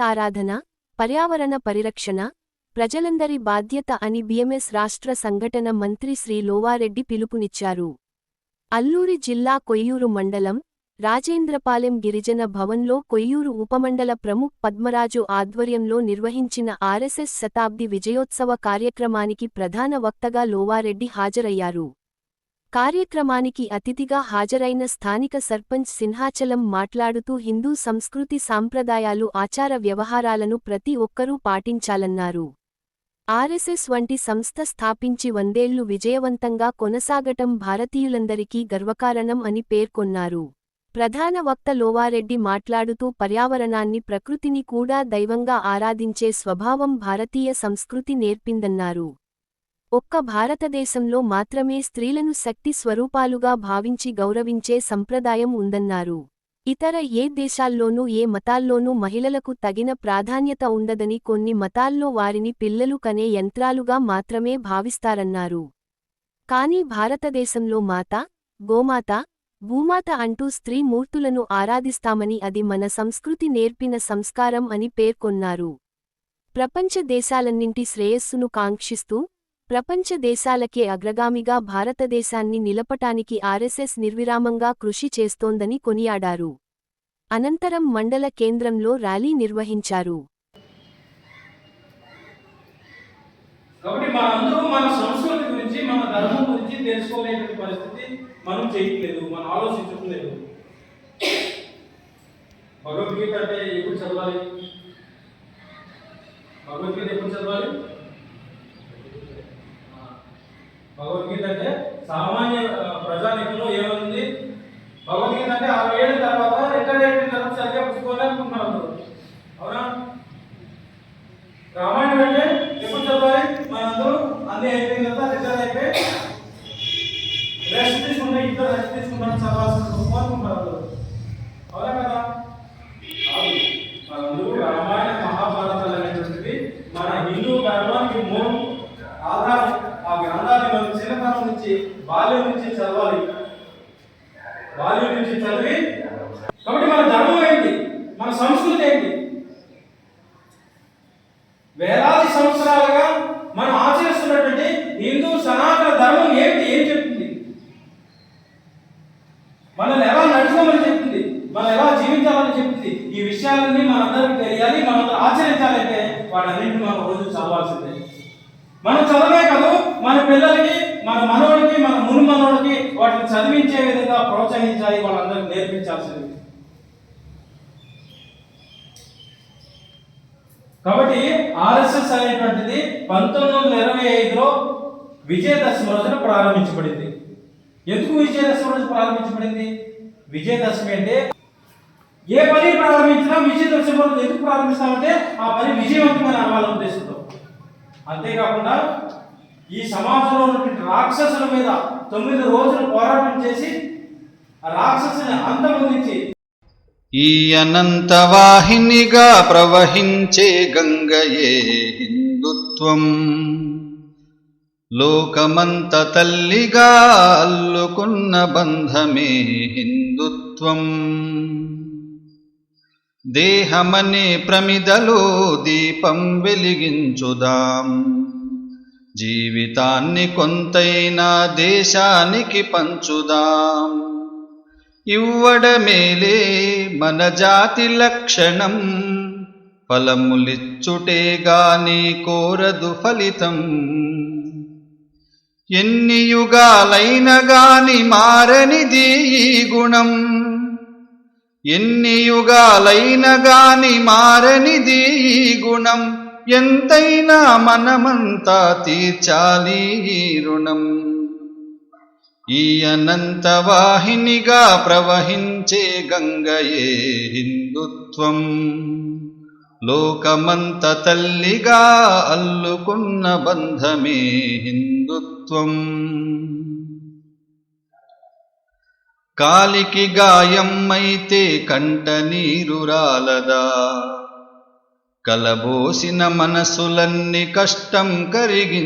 ఆరాధన పర్యావరణ పరిరక్షణ ప్రజలందరి బాధ్యత అని బిఎంఎస్ రాష్ట్ర సంఘటన మంత్రి శ్రీ లోవారెడ్డి పిలుపునిచ్చారు. అల్లూరి జిల్లా కొయ్యూరు మండలం రాజేంద్రపాలెం గిరిజన భవన్లో కొయ్యూరు ఉపమండల ప్రముఖ్ పద్మరాజు ఆధ్వర్యంలో నిర్వహించిన ఆర్ఎస్ఎస్ శతాబ్ది విజయోత్సవ కార్యక్రమానికి ప్రధాన వక్తగా లోవారెడ్డి హాజరయ్యారు. కార్యక్రమానికి అతిథిగా హాజరైన స్థానిక సర్పంచ్ సింహాచలం మాట్లాడుతూ హిందూ సంస్కృతి సాంప్రదాయాలు ఆచార వ్యవహారాలను ప్రతి ఒక్కరూ పాటించాలన్నారు. ఆర్ఎస్ఎస్ వంటి సంస్థ స్థాపించి వందేళ్ళు విజయవంతంగా కొనసాగటం భారతీయులందరికీ గర్వకారణం అని పేర్కొన్నారు. ప్రధాన వక్త లోవారెడ్డి మాట్లాడుతూ పర్యావరణాన్ని ప్రకృతిని కూడా దైవంగా ఆరాధించే స్వభావం భారతీయ సంస్కృతి నేర్పిందన్నారు. ఒక్క భారతదేశంలో మాత్రమే స్త్రీలను శక్తి స్వరూపాలుగా భావించి గౌరవించే సంప్రదాయం ఉందన్నారు. ఇతర ఏ దేశాల్లోనూ ఏ మతాల్లోనూ మహిళలకు తగిన ప్రాధాన్యత ఉండదని కొన్ని మతాల్లో వారిని పిల్లలు కనే యంత్రాలుగా మాత్రమే భావిస్తారన్నారు. కాని భారతదేశంలో మాత గోమాత భూమాత అంటూ స్త్రీ మూర్తులను ఆరాధిస్తామని అది మన సంస్కృతి నేర్పిన సంస్కారం అని పేర్కొన్నారు. ప్రపంచ దేశాలన్నింటి శ్రేయస్సును కాంక్షిస్తూ ప్రపంచ దేశాలకే అగ్రగామిగా భారతదేశాన్ని నిలపటానికి ఆర్ఎస్ఎస్ నిర్విరామంగా కృషి చేస్తోందని కొనియాడారు. అనంతరం మండల కేంద్రంలో ర్యాలీ నిర్వహించారు. మన సంస్కృతి గురించి మన ధర్మం గురించి తెలుసుకోలేని పరిస్థితి మనం చేయట్లేదు మనం ఆలోచించట్లేదు. భగవద్గీత అంటే ఎప్పుడు చదవాలి? భగవద్గీత ఎప్పుడు చదవాలి? భగవద్గీత అంటే సామాన్య ప్రజానికంలో ఏముంది? భగవద్గీత అంటే అరవై ఏళ్ళ తర్వాత రిటైర్ తర్వాత సరిగ్గా పుచ్చుకోవాలనుకుంటున్నారు అవునా? రామాయణం అంటే ఎప్పుడు చదవాలి? మనందరూ అన్ని అయిపోయిన తర్వాత రిటైర్ అయిపోయి? రెస్ట్ తీసుకుంటే ఇద్దరు రెస్ట్ తీసుకుంటాం చదవాల్సిన కోరుకుంటారు అందరూ. అవునా కదా కాదు మనందరూ రామాయణ మహాభారతాలు అనేటువంటివి మన హిందూ ధర్మానికి మూలం ఆధారం ఆ గ్రంథాన్ని మనం చిన్నతనం నుంచి బాల్యం నుంచి చదవాలి. బాల్యం నుంచి చదివి కాబట్టి మన ధర్మం ఏంటి? మన సంస్కృతి ఏంటి? వేలాది సంవత్సరాలుగా మనం ఆచరిస్తున్నటువంటి హిందూ సనాతన ధర్మం ఏంటి? ఏం చెప్తుంది? మనల్ని ఎలా నడుచుకోమని చెప్తుంది? మనం ఎలా జీవించాలని చెప్తుంది? ఈ విషయాలన్నీ మనందరికీ తెలియాలి మనం ఆచరించాలంటే వాటన్నింటినీ మనం రోజు చదవాల్సిందే. మనం చదవే ప్రోత్సహించాలి వాళ్ళందరికీ నేర్పించాల్సింది. కాబట్టి ఆర్ఎస్ఎస్ అనేటువంటిది పంతొమ్మిది వందల ఇరవై ఐదులో విజయదశమి రోజున ప్రారంభించబడింది. ఎందుకు విజయదశమి రోజు ప్రారంభించబడింది? విజయదశమి అంటే ఏ పని ప్రారంభించినా విజయదశమి రోజు ఎందుకు ప్రారంభిస్తామంటే ఆ పని విజయవంతమైన అవ్వాలనే ఉద్దేశంతో. అంతేకాకుండా ఈ సమాజంలో ఉన్నటువంటి రాక్షసుల మీద తొమ్మిది రోజులు పోరాటం చేసి రాక్షసుని అంతమొందించి ఈ ప్రవహించే గంగయే హిందుత్వం. లోకమంత తల్లిగా అల్లుకున్న బంధమే హిందుత్వం. దేహమనే ప్రమిదలో దీపం వెలిగించుదాం. జీవితాన్ని కొంతైనా దేశానికి పంచుదాం. ఇవ్వడమేలే మన జాతి లక్షణం. ఫలములిచ్చుటే గాని కోరదు ఫలితం. ఎన్ని యుగాలైన గాని మారనిది ఈ గుణం. ఎన్ని యుగాలైన గాని మారనిది ఈ గుణం. ఎంతైనా మనమంతా తీర్చాలి ఈ రుణం. ఈ అనంత వాహినిగా ప్రవహించే గంగయే హిందుత్వం. లోకమంత తల్లిగా అల్లుకున్న బంధమే హిందుత్వం. కాలికి గాయమ్మైతే కంట నీరు రాలదా? కలబోసిన మనసులన్నీ కష్టం కరిగి